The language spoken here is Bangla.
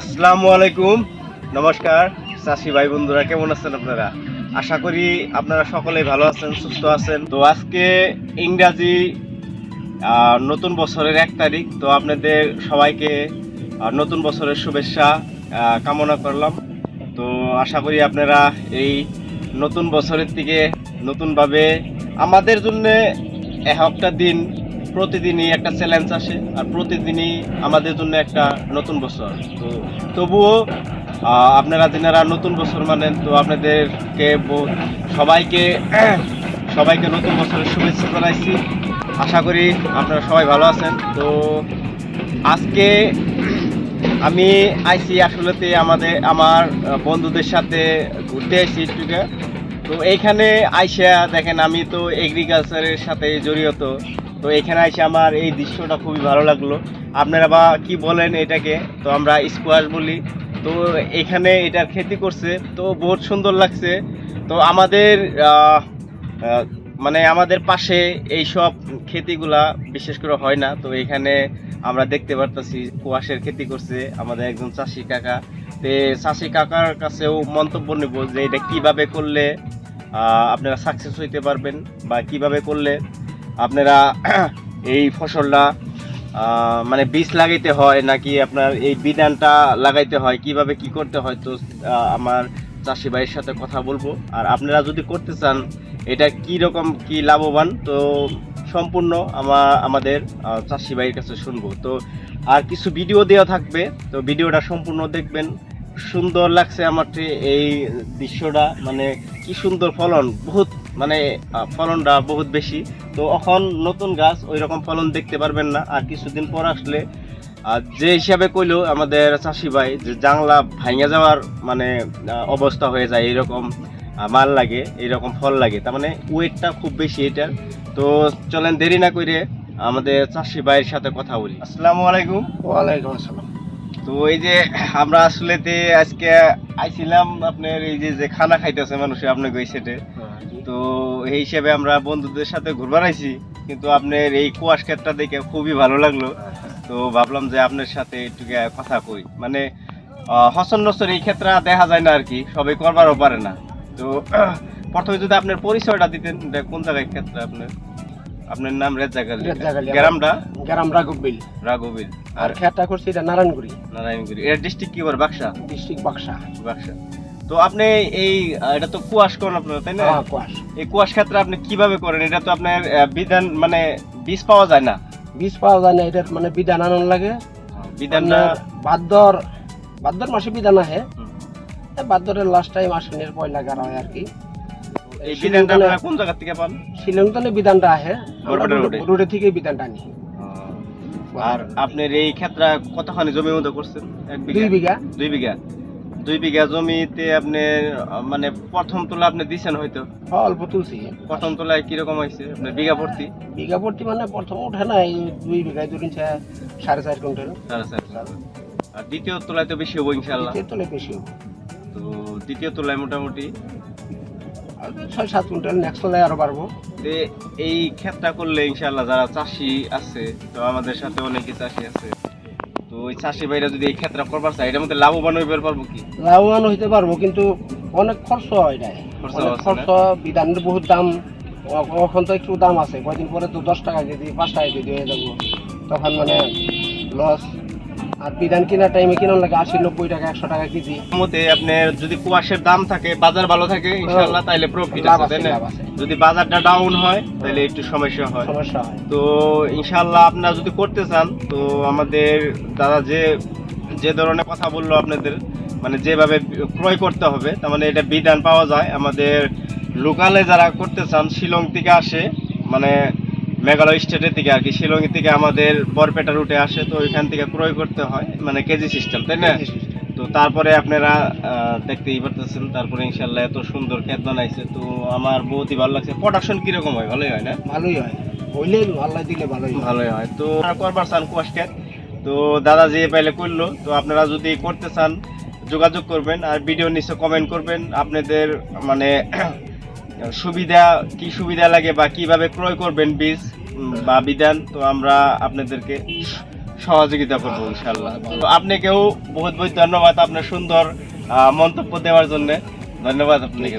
আসসালামু আলাইকুম। নমস্কার। চাষি ভাই বন্ধুরা, কেমন আছেন আপনারা? আশা করি আপনারা সকলেই ভালো আছেন, সুস্থ আছেন। তো আজকে ইংরাজি নতুন বছরের এক তারিখ। তো আপনাদের সবাইকে নতুন বছরের শুভেচ্ছা কামনা করলাম। তো আশা করি আপনারা এই নতুন বছরের থেকে নতুনভাবে আমাদের জন্য এক একটা দিন প্রতিদিনই একটা চ্যালেঞ্জ আসে আর প্রতিদিনই আমাদের জন্য একটা নতুন বছর। তো তবুও আপনারা যারা নতুন বছর মানেন, তো আপনাদেরকে সবাইকে সবাইকে নতুন বছরের শুভেচ্ছা জানাইছি। আশা করি আপনারা সবাই ভালো আছেন। তো আজকে আমি আইসি আসলেতে আমাদের, আমার বন্ধুদের সাথে ঘুরতে আইসি একটুকে তো এইখানে আইসা দেখেন, আমি তো এগ্রিকালচারের সাথে জড়িত। তো এখানে এসে আমার এই দৃশ্যটা খুবই ভালো লাগল। আপনারা বা কি বলেন এটাকে? তো আমরা স্কোয়াশ বলি। তো এখানে এটার খেতি করছে। তো বহুত সুন্দর লাগছে। তো আমাদের মানে আমাদের পাশে এই সব খেতিগুলা বিশেষ করে হয় না। তো এখানে আমরা দেখতে পারতাছি কুয়াশের খেতি করছে আমাদের একজন চাষি কাকা। তো চাষি কাকার কাছেও মন্তব্য নেব যে এটা কীভাবে করলে আপনারা সাকসেস হইতে পারবেন বা কীভাবে করলে আপনারা এই ফসলটা মানে বীজ লাগাইতে হয় নাকি আপনার এই বিধানটা লাগাইতে হয়, কীভাবে কি করতে হয়, তো আমার চাষি ভাইয়ের সাথে কথা বলব। আর আপনারা যদি করতে চান, এটা কি রকম, কি লাভবান, তো সম্পূর্ণ আমার, আমাদের চাষি ভাইয়ের কাছে শুনব। তো আর কিছু ভিডিও দেওয়া থাকবে, তো ভিডিওটা সম্পূর্ণ দেখবেন। সুন্দর লাগছে আমার এই দৃশ্যটা মানে কি সুন্দর ফলন, বহুত মানে ফলনটা বহুত বেশি। তো এখন নতুন গাছ ওই রকম ফলন দেখতে পারবেন না। আর কিছুদিন পর আসলে আর যে হিসাবে কইলো আমাদের চাষি ভাই যে জাংলা ভাঙে যাওয়ার মানে অবস্থা হয়ে যায় এরকম মাল লাগে এইরকম ফল লাগে। তার মানে ওয়েটটা খুব বেশি এটার। তো চলেন দেরি না করে আমাদের চাষি ভাইয়ের সাথে কথা বলি। আসসালামু আলাইকুম। ওয়ালাইকুম আসসালাম। তো এই যে আমরা আসলে আজকে আইছিলাম আপনার এই যে যে খানা খাইতেছে মানুষে ওই সেটে তো এই হিসেবে আমরা বন্ধুদের সাথে ঘুরবার আইছি কিন্তু আপনার এই কুয়াশ ক্ষেতটা দেখে খুবই ভালো লাগল। তো ভাবলাম যে আপনার সাথে একটু কথা কই। মানে হসন নসর এই ক্ষেত্রে দেখা যায় না আর কি সবাই করবারও পারে না। তো প্রথমে যদি আপনার পরিচয়টা দিতেন কোন জায়গায় ক্ষেত্রে আপনার? আপনার নাম রেজ্জাক আলী গ্রামটা? গ্রাম রাঘববিল। রাঘবীর আর আর খেয়াটা করছি এটা নারায়ণগুড়ি। নারায়ণগুড়ি। এর ডিস্ট্রিক্ট কি বলে বাক্সা? ডিস্ট্রিক্ট বাক্সা। বাক্সা। তো আপনি এই এটা তো কুয়াশ করেন আপনার তাই না? হ্যাঁ, কুয়াশ। এই কুয়াশ ক্ষেত্রে আপনি কীভাবে করেন? এটা তো আপনার বিধান মানে বীজ পাওয়া যায় না। বীজ পাওয়া যায় না এটার মানে বিধান আনন্দ লাগে। বিধানটা আপনার ভাদ্র ভাদ্র মাসে বিধান আহে ভাদ্রের লাস্ট টাইম আসেনের পয়লা গাড়া হয় আর কি। এই বিধানটা আপনারা কোন জায়গা থেকে পান? শিলংতনে বিধানটা আহে রোডে- থেকে বিধানটা আনি। আর আপনার এই ক্ষেত্রে কতখানি জমির মধ্যে করছেন? এক দুই বিঘা। দুই বিঘা। দুই বিঘা জমিতে আপনি মানে প্রথম তোলা আপনি দিছেন হয়তো? হ্যাঁ, অল্প তুলছি। প্রথম তোলায় কীরকম হয়েছে? আপনার বিঘা ভর্তি? বিঘা প্রতি মানে প্রথম উঠে না এই দুই বিঘায় ইঞ্চা সাড়ে চার কুইন্টাল। সাড়ে চার আর দ্বিতীয় তোলায় তো বেশি হব ইনশাল্লাহ দ্বিতীয় তলে বেশি হবে। তো দ্বিতীয় তোলায় মোটামুটি? ছয় সাত কুইন্টাল নেক্সট তলে আরও বাড়বো। যে এই ক্ষেতটা করলে ইনশাল্লাহ যারা চাষি আছে তো আমাদের সাথে অনেকে চাষি আছে তো ওই চাষি ভাইরা যদি এই ক্ষেত্রে করবার চাই এটার মধ্যে লাভবান হইতে পারব কি? লাভবান হইতে পারব কিন্তু অনেক খরচ হয় নাই। খরচ বিধানের বহুত দাম। এখন তো একটু দাম আছে কয়দিন পরে তো দশ টাকা কেজি পাঁচ টাকা কেজি হয়ে যাব। তখন মানে লস আর বিধান কেনার টাইমে কিনা লাগে আশি নব্বই টাকা একশো টাকা কেজি। মতে আপনার যদি কুয়াশের দাম থাকে বাজার ভালো থাকে ইনশাল্লাহ তাইলে প্রফিট আছে আছে, তাই না? আছে। যদি বাজারটা ডাউন হয় তাহলে একটু সমস্যা হয়। সমস্যা হয়। তো ইনশাল্লাহ আপনারা যদি করতে চান তো আমাদের দাদা যে যে ধরনের কথা বলল আপনাদের মানে যেভাবে ক্রয় করতে হবে তার মানে এটা বিধান পাওয়া যায়। আমাদের লোকালে যারা করতে চান শিলং থেকে আসে মানে মেঘালয় স্টেটের থেকে আর কি শিলং থেকে আমাদের বরপেটা রুটে আসে তো ওইখান থেকে ক্রয় করতে হয় মানে কেজি সিস্টেম তাই না? তো তারপরে আপনারা দেখতেই পারতেছেন তারপরে ইনশাল্লাহ এত সুন্দর ক্ষেত বানাইছে তো আমার বহুতই ভালো লাগছে। প্রোডাকশন কীরকম হয়? ভালোই হয় না? ভালোই হয়। হইলে আল্লাহ দিলে ভালোই ভালোই হয়। তো করবার চান কুয়াশ ক্ষেত। তো দাদা যে পাইলে করল তো আপনারা যদি করতে চান যোগাযোগ করবেন আর ভিডিও নিচে কমেন্ট করবেন। আপনাদের মানে সুবিধা, কি সুবিধা লাগে বা কীভাবে ক্রয় করবেন বীজ বা বিধান, তো আমরা আপনাদেরকে সহযোগিতা করব ইনশাল্লাহ তো আপনাকেও বহুত বহুত ধন্যবাদ আপনার সুন্দর মন্তব্য দেওয়ার জন্য। ধন্যবাদ আপনাকে।